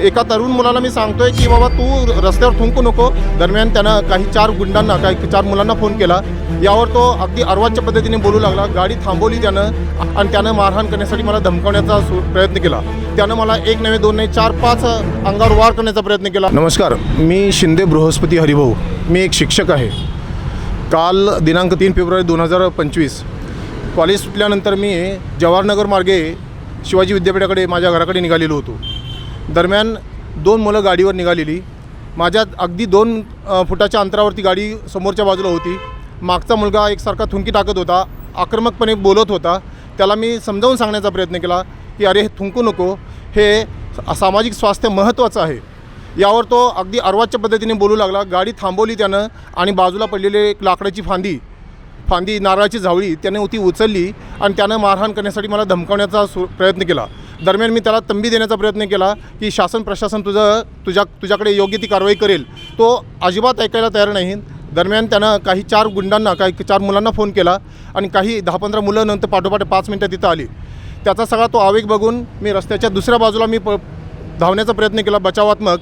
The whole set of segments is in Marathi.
एका तरुण मुलाला मी सांगतोय की बाबा तू रस्त्यावर थुंकू नको. दरम्यान त्यानं काही चार गुंडांना काही चार मुलांना फोन केला. यावर तो अगदी अर्वाच्या पद्धतीने बोलू लागला. गाडी थांबवली त्यानं आणि त्यानं मारहाण करण्यासाठी मला धमकावण्याचा सु- प्रयत्न केला. त्यानं मला एक नव्हे दोन नाही चार पाच अंगावर वार करण्याचा प्रयत्न केला. नमस्कार. मी शिंदे बृहस्पती हरिभाऊ. मी एक शिक्षक आहे. काल दिनांक तीन फेब्रुवारी दोन हजार पंचवीस कॉलेज सुटल्यानंतर मी जवाहरनगर मार्गे शिवाजी विद्यापीठाकडे माझ्या घराकडे निघालेलो होतो. दरम्यान दोन मुलं गाडीवर निघालेली. माझ्या अगदी दोन फुटाच्या अंतरावरती गाडी समोरच्या बाजूला होती. मागचा मुलगा एकसारखा थुंकी टाकत होता आक्रमकपणे बोलत होता. त्याला मी समजावून सांगण्याचा प्रयत्न केला की अरे हे थुंकू नको. हे सामाजिक स्वास्थ्य महत्त्वाचं आहे. यावर तो अगदी अर्वाच्य पद्धतीने बोलू लागला. गाडी थांबवली त्यानं आणि बाजूला पडलेले एक लाकडाची फांदी फांदी नारळाची झावळी त्याने ती उचलली आणि त्यानं मारहाण करण्यासाठी मला धमकावण्याचा सु प्रयत्न केला. दरम्यान मी त्याला तंबी देण्याचा प्रयत्न केला की शासन प्रशासन तुझं तुझ्या तुझ्याकडे योग्य ती कारवाई करेल. तो अजिबात ऐकायला तयार नाही. दरम्यान त्यानं काही चार गुंडांना काही चार मुलांना फोन केला आणि काही दहा पंधरा मुलं नंतर पाठोपाठ पाच मिनटं तिथं आली. त्याचा सगळा तो आवेग बघून मी रस्त्याच्या दुसऱ्या बाजूला मी प धावण्याचा प्रयत्न केला बचावात्मक.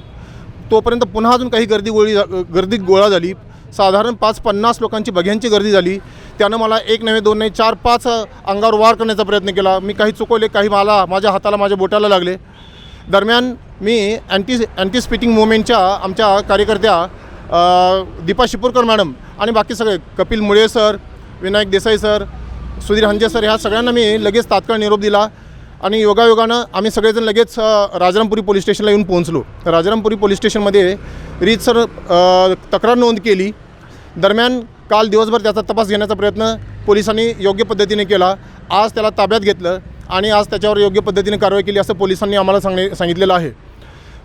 तोपर्यंत पुन्हा अजून काही गर्दी गोळी गर्दी गोळा झाली. साधारण पाच पन्नास लोकांची बघ्यांची गर्दी झाली. त्यानं मला एक नव्हे दोन नाही चार पाच अंगावर वार करण्याचा प्रयत्न केला. मी काही चुकवले काही मला माझ्या हाताला माझ्या बोटाला लागले. दरम्यान मी अँटी अँटी स्पिटिंग मुवमेंटच्या आमच्या कार्यकर्त्या दीपा शिपूरकर मॅडम आणि बाकी सगळे Kapil Mule sir Vinayak Desai sir Sudhir Hanje sir ह्या सगळ्यांना मी लगेच तात्काळ निरोप दिला आणि योगायोगानं आम्ही सगळेजण लगेच अ, राजारामपुरी पोलीस स्टेशनला येऊन पोहोचलो. राजारामपुरी पोलीस स्टेशनमध्ये रीतसर तक्रार नोंद केली. दरम्यान काल दिवसभर त्याचा तपास घेण्याचा प्रयत्न पोलिसांनी योग्य पद्धतीने केला. आज त्याला ताब्यात घेतलं आणि आज त्याच्यावर योग्य पद्धतीने कारवाई केली असं पोलिसांनी आम्हाला सांगणे सांगितलेलं आहे.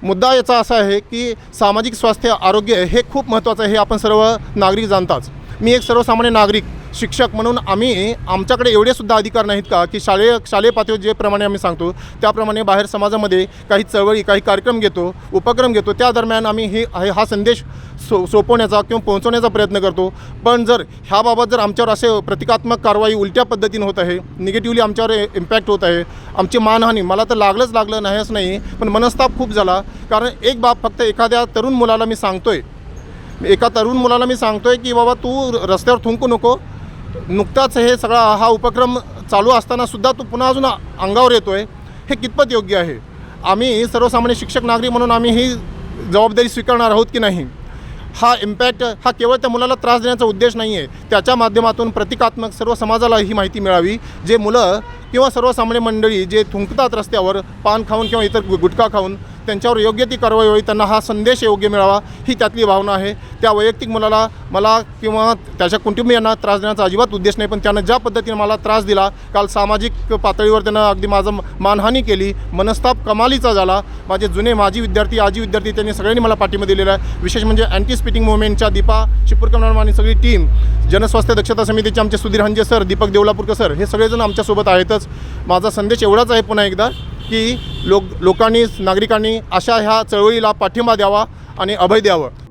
मुद्दा याचा असा आहे की सामाजिक स्वास्थ्य आरोग्य हे खूप महत्त्वाचं आहे हे आपण सर्व नागरिक जाणताच मी एक सर्वसामान्य नागरिक शिक्षक म्हणून आम्ही आमच्याकडे एवढे सुद्धा अधिकार नाहीत का की शालेय शालेय पातळीवर जे प्रमाणे आम्ही सांगतो त्याप्रमाणे बाहेर समाजामध्ये काही चळवळी काही कार्यक्रम घेतो उपक्रम घेतो त्या दरम्यान आम्ही हे हा संदेश सो सोपवण्याचा किंवा पोहोचवण्याचा प्रयत्न करतो. पण जर ह्याबाबत जर आमच्यावर असे प्रतिकात्मक कारवाई उलट्या पद्धतीने होत आहे निगेटिव्हली आमच्यावर इम्पॅक्ट होत आहे आमची मानहानी मला तर लागलंच लागलं नाहीच नाही पण मनस्ताप खूप झाला. कारण एक बाब फक्त एखाद्या तरुण मुलाला मी सांगतोय एका तरुण मुलाला मी सांगतोय की बाबा तू रस्त्यावर थुंकू नको नुकताच हे सगळा हा उपक्रम चालू असताना सुद्धा तो पुन्हा अजून अंगावर येतो आहे हे कितपत योग्य आहे? आम्ही सर्वसामान्य शिक्षक नागरिक म्हणून आम्ही ही जबाबदारी स्वीकारणार आहोत की नाही? हा इम्पॅक्ट हा केवळ त्या मुलाला त्रास देण्याचा उद्देश नाही आहे त्याच्या माध्यमातून प्रतिकात्मक सर्व समाजाला ही माहिती मिळावी. जे मुलं किंवा सर्वसामान्य मंडळी जे थुंकतात रस्त्यावर पान खाऊन किंवा इतर गु- गुटखा खाऊन त्यांच्यावर योग्य ती कारवाई होईल त्यांना हा संदेश योग्य मिळावा ही त्यातली भावना आहे. त्या वैयक्तिक मुलाला मला किंवा त्याच्या कुटुंबियांना त्रास देण्याचा अजिबात उद्देश नाही पण त्यानं ज्या पद्धतीने मला त्रास दिला काल सामाजिक पातळीवर त्यानं अगदी माझं मानहानी केली मनस्ताप कमालीचा झाला. माझे जुने माजी विद्यार्थी आजी विद्यार्थी त्यांनी सगळ्यांनी मला पाठिंबा दिलेला आहे. विशेष म्हणजे अँटी स्पिटिंग मुवमेंटच्या दीपा शिपूरकर मॅडम आणि सगळी टीम जनस्वास्थ्य दक्षता समितीचे आमचे सुधीर हंजे सर दीपक देवलापूरकर सर हे सगळेजण आमच्यासोबत आहेतच. माझा संदेश एवढाच आहे पुन्हा एकदा की लोक लोकांनी नागरिकांनी अशा ह्या चळवळीला पाठिंबा द्यावा आणि अभय द्यावं.